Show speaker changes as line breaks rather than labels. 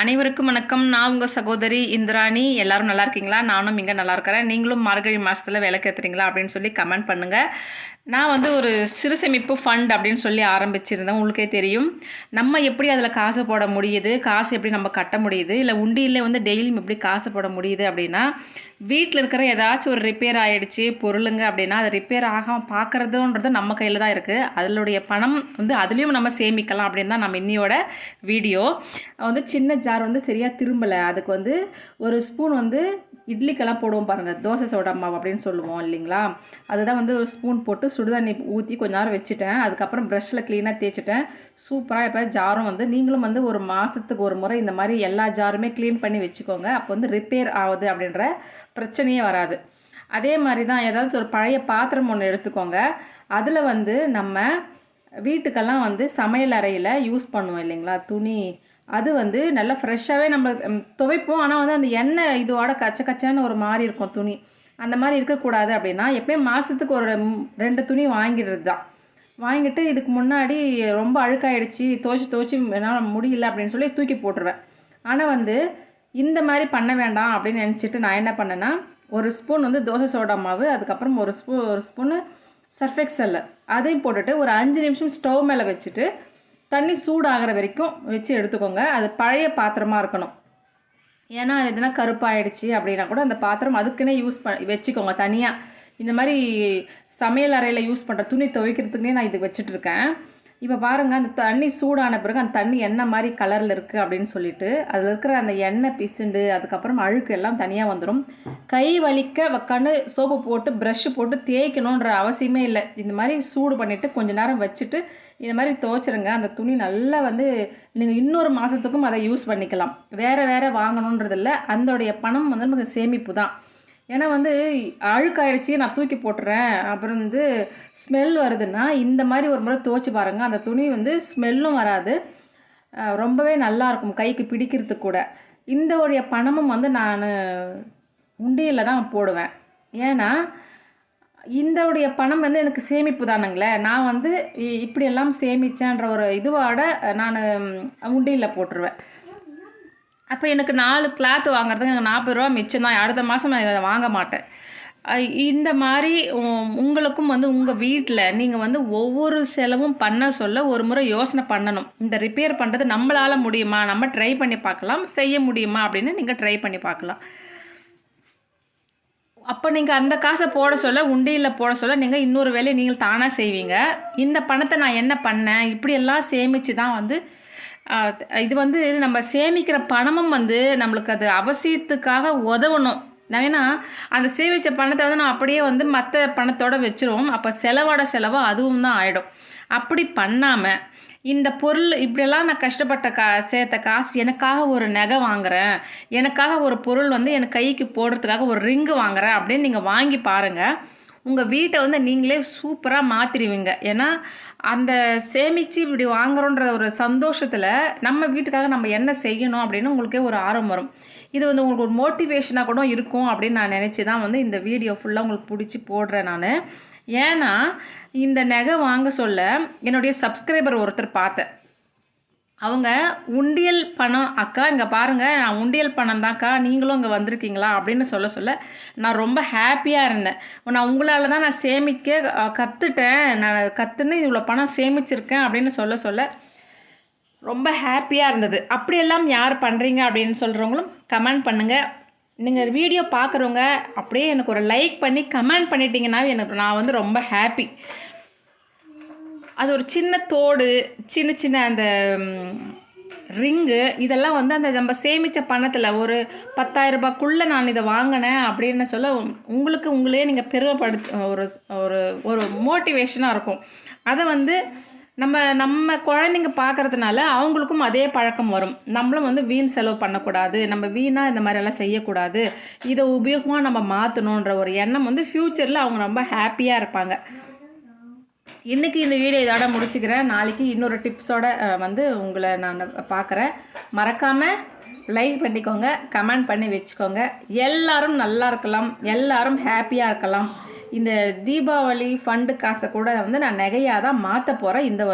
அனைவருக்கும் வணக்கம். நான் உங்கள் சகோதரி இந்திராணி. எல்லாரும் நல்லா இருக்கீங்களா? நானும் இங்கே நல்லா இருக்கிறேன். நீங்களும் மார்கழி மாதத்தில் விளக்கேற்றுறீங்களா அப்படின்னு சொல்லி கமெண்ட் பண்ணுங்கள் நான் வந்து ஒரு சிறு சேமிப்பு ஃபண்ட் அப்படின்னு சொல்லி ஆரம்பிச்சிருந்தேன். உங்களுக்கே தெரியும். நம்ம எப்படி அதில் காசு போட முடியுது? காசு எப்படி நம்ம கட்ட முடியுது? இல்லை உண்டியில் வந்து டெய்லியும் எப்படி காசு போட முடியுது அப்படின்னா வீட்டில் இருக்கிற ஏதாச்சும் ஒரு ரிப்பேர் ஆகிடுச்சு பொருளுங்க அப்படின்னா அது ரிப்பேர் ஆகாமல் பார்க்குறதுன்றது நம்ம கையில் தான் இருக்குது அதனுடைய பணம் வந்து அதுலேயும் நம்ம சேமிக்கலாம் அப்படின்னு தான் நம்ம இன்னியோட வீடியோ வந்து சின்ன ஜார் வந்து சரியாக திரும்பலை. அதுக்கு வந்து ஒரு ஸ்பூன் வந்து இட்லிக்கெல்லாம் போடுவோம் பாருங்கள் தோசை சோடா மாவு அப்படின்னு சொல்லுவோம் இல்லைங்களா? அதுதான் வந்து ஒரு ஸ்பூன் போட்டு சுடுதண்ணி ஊற்றி கொஞ்ச நேரம் வச்சுட்டேன். அதுக்கப்புறம் ப்ரஷ்ஷில் க்ளீனாக தேய்ச்சிட்டேன். சூப்பராக இப்போ ஜாரும் வந்து நீங்களும் வந்து ஒரு மாதத்துக்கு ஒரு முறை இந்த மாதிரி எல்லா ஜாருமே க்ளீன் பண்ணி வச்சுக்கோங்க. அப்போ வந்து ரிப்பேர் ஆகுது அப்படின்ற பிரச்சனையே வராது. அதே மாதிரி தான் ஏதாச்சும் ஒரு பழைய பாத்திரம் ஒன்று எடுத்துக்கோங்க. அதில் வந்து நம்ம வீட்டுக்கெல்லாம் வந்து சமையல் அறையில் யூஸ் பண்ணுவோம் இல்லைங்களா? துணி அது வந்து நல்லா ஃப்ரெஷ்ஷாகவே நம்ம துவைப்போம். ஆனால் வந்து அந்த எண்ணெய் இதோட கச்ச கச்சான்னு ஒரு மாதிரி இருக்கும் துணி. அந்த மாதிரி இருக்கக்கூடாது அப்படின்னா எப்பயும் மாதத்துக்கு ஒரு ரெண்டு துணி வாங்கிடுறது தான் வாங்கிட்டு இதுக்கு முன்னாடி ரொம்ப அழுக்காயிடுச்சு துவைச்சி துவைச்சி என்னால் முடியல அப்படின்னு சொல்லி தூக்கி போட்டுருவேன். ஆனால் வந்து இந்த மாதிரி பண்ண வேண்டாம் அப்படின்னு நினச்சிட்டு நான் என்ன பண்ணேன்னா ஒரு ஸ்பூன் வந்து தோசை சோடா மாவு அதுக்கப்புறம் ஒரு ஸ்பூ ஒரு ஸ்பூனு சர்ஃபெக்சல் அதையும் போட்டுட்டு ஒரு அஞ்சு நிமிஷம் ஸ்டவ் மேலே வச்சுட்டு தண்ணி சூடாகிற வரைக்கும் வச்சு எடுத்துக்கோங்க. அது பழைய பாத்திரமாக இருக்கணும். ஏன்னா அது எதுனா கருப்பாயிடுச்சு அப்படின்னா கூட அந்த பாத்திரம் அதுக்குன்னே யூஸ் ப வச்சுக்கோங்க தனியாக இந்த மாதிரி சமையல் அறையில் யூஸ் பண்ணுற துணி துவைக்கிறதுக்குனே நான் இது வச்சுட்ருக்கேன் இப்போ பாருங்கள் அந்த தண்ணி சூடான பிறகு அந்த தண்ணி என்ன மாதிரி கலரில் இருக்குது அப்படின்னு சொல்லிட்டு அதில் இருக்கிற அந்த எண்ணெய் பிசுண்டு அதுக்கப்புறம் அழுக்கு எல்லாம் தனியாக வந்துடும் கை வலிக்க உக்காந்து சோப்பு போட்டு ப்ரஷ்ஷு போட்டு தேய்க்கணுன்ற அவசியமே இல்லை. இந்த மாதிரி சூடு பண்ணிவிட்டு கொஞ்சம் நேரம் வச்சுட்டு இந்த மாதிரி துவைச்சிருங்க. அந்த துணி நல்லா வந்து நீங்கள் இன்னொரு மாதத்துக்கும் அதை யூஸ் பண்ணிக்கலாம். வேறு வேறு வாங்கணுன்றது இல்லை. அதோடைய பணம் வந்து நமக்கு சேமிப்பு தான். ஏன்னா வந்து அழுக்காயிடுச்சு நான் தூக்கி போட்டுறேன். அப்புறம் வந்து ஸ்மெல் வருதுன்னா இந்த மாதிரி ஒரு முறை துவைச்சி பாருங்கள் அந்த துணி வந்து ஸ்மெல்லும் வராது. ரொம்பவே நல்லா இருக்கும் கைக்கு பிடிக்கிறதுக்கு கூட. இந்த உடைய பணமும் வந்து நான் உண்டியில் தான் போடுவேன். ஏன்னா இந்த உடைய பணம் வந்து எனக்கு சேமிப்பு தானுங்களே. நான் வந்து இ- இப்படியெல்லாம் சேமிச்சேன்ற ஒரு இதுவோட நான் உண்டியலில் போட்டுருவேன். அப்போ எனக்கு நாலு கிளாத் வாங்குறதுக்கு எனக்கு நாற்பது ரூபா மிச்சம் தான். அடுத்த மாதம் நான் இதை வாங்க மாட்டேன். இந்த மாதிரி உங்களுக்கும் வந்து உங்கள் வீட்டில் நீங்கள் வந்து ஒவ்வொரு செலவும் பண்ண சொல்ல ஒரு முறை யோசனை பண்ணணும். இந்த ரிப்பேர் பண்ணுறது நம்மளால் முடியுமா? நம்ம ட்ரை பண்ணி பார்க்கலாம். செய்ய முடியுமா? அப்படின்னு நீங்கள் ட்ரை பண்ணி பார்க்கலாம். அப்போ நீங்கள் அந்த காசை போட சொல்ல உண்டியில் போட சொல்ல நீங்கள் இன்னொரு வேலையை நீங்கள் தானாக செய்வீங்க. இந்த பணத்தை நான் என்ன பண்ணேன்? இப்படியெல்லாம் சேமித்து தான் வந்து இது வந்து நம்ம சேமிக்கிற பணமும் வந்து நம்மளுக்கு அது அவசியத்துக்காக உதவணும். ஏன்னா அந்த சேமித்த பணத்தை வந்து நான் அப்படியே வந்து மற்ற பணத்தோடு வச்சிருவோம். அப்போ செலவோட செலவாக அதுவும் தான் ஆகிடும் அப்படி பண்ணாமல் இந்த பொருள் இப்படியெல்லாம் நான் கஷ்டப்பட்ட கா சேர்த்த காசு எனக்காக ஒரு நகை வாங்குறேன். எனக்காக ஒரு பொருள் வந்து என் கைக்கு போடுறதுக்காக ஒரு ரிங்கு வாங்குறேன் அப்படின்னு நீங்கள் வாங்கி பாருங்கள் உங்கள் வீட்டை வந்து நீங்களே சூப்பராக மாற்றிடுவீங்க ஏன்னா அந்த சேமித்து இப்படி வாங்குறோன்ற ஒரு சந்தோஷத்தில் நம்ம வீட்டுக்காக நம்ம என்ன செய்யணும் அப்படின்னு உங்களுக்கே ஒரு ஆர்வம் வரும். இது வந்து உங்களுக்கு ஒரு மோட்டிவேஷனாக கூட இருக்கும் அப்படின்னு நான் நினச்சி தான் வந்து இந்த வீடியோ ஃபுல்லாக உங்களுக்கு பிடிச்சி போடுறேன் நான். ஏன்னா இந்த நகை வாங்க சொல்ல என்னுடைய சப்ஸ்கிரைபர் ஒருத்தர் பார்த்தேன். அவங்க உண்டியல் பணம் அக்கா இங்கே பாருங்கள் நான் உண்டியல் பணம் தான்க்கா நீங்களும் இங்கே வந்திருக்கீங்களா? அப்படின்னு சொல்ல சொல்ல நான் ரொம்ப ஹாப்பியாக இருந்தேன். நான் உங்களால் தான் நான் சேமிக்க கற்றுட்டேன் நான் கற்றுன்னு இவ்வளோ பணம் சேமிச்சிருக்கேன் அப்படின்னு சொல்ல சொல்ல ரொம்ப ஹாப்பியாக இருந்தது. அப்படியெல்லாம் யார் பண்ணுறீங்க அப்படின்னு சொல்கிறவங்களும் கமெண்ட் பண்ணுங்கள் நீங்கள் வீடியோ பார்க்குறவங்க அப்படியே எனக்கு ஒரு லைக் பண்ணி கமெண்ட் பண்ணிட்டீங்கன்னா எனக்கு நான் வந்து ரொம்ப ஹாப்பி. அது ஒரு சின்ன தோடு சின்ன சின்ன அந்த ரிங்கு இதெல்லாம் வந்து அந்த நம்ம சேமித்த பணத்தில் ஒரு பத்தாயிரம் ரூபாய்க்குள்ளே நான் இதை வாங்கினேன் அப்படின்னு சொல்ல உங்களுக்கு உங்களே நீங்கள் பெருமைப்படுத்த ஒரு ஒரு ஒரு மோட்டிவேஷனாக இருக்கும். அதை வந்து நம்ம நம்ம குழந்தைங்க பார்க்கறதுனால அவங்களுக்கும் அதே பழக்கம் வரும். நம்மளும் வந்து வீண் செலவு பண்ணக்கூடாது நம்ம வீணாக இந்த மாதிரியெல்லாம் செய்யக்கூடாது இதை உபயோகமாக நம்ம மாற்றணுன்ற ஒரு எண்ணம் வந்து ஃப்யூச்சரில் அவங்க ரொம்ப ஹாப்பியாக இருப்பாங்க. இன்றைக்கி இந்த வீடியோ இதோட முடிச்சுக்கிறேன். நாளைக்கு இன்னொரு டிப்ஸோட வந்து உங்களை நான் பார்க்குறேன் மறக்காமல் லைக் பண்ணிக்கோங்க கமெண்ட் பண்ணி வச்சுக்கோங்க. எல்லாரும் நல்லா இருக்கலாம். எல்லாரும் ஹாப்பியாக இருக்கலாம். இந்த தீபாவளி ஃபண்டு காசை கூட வந்து நான் நகையாக தான் மாற்ற போகிறேன் இந்த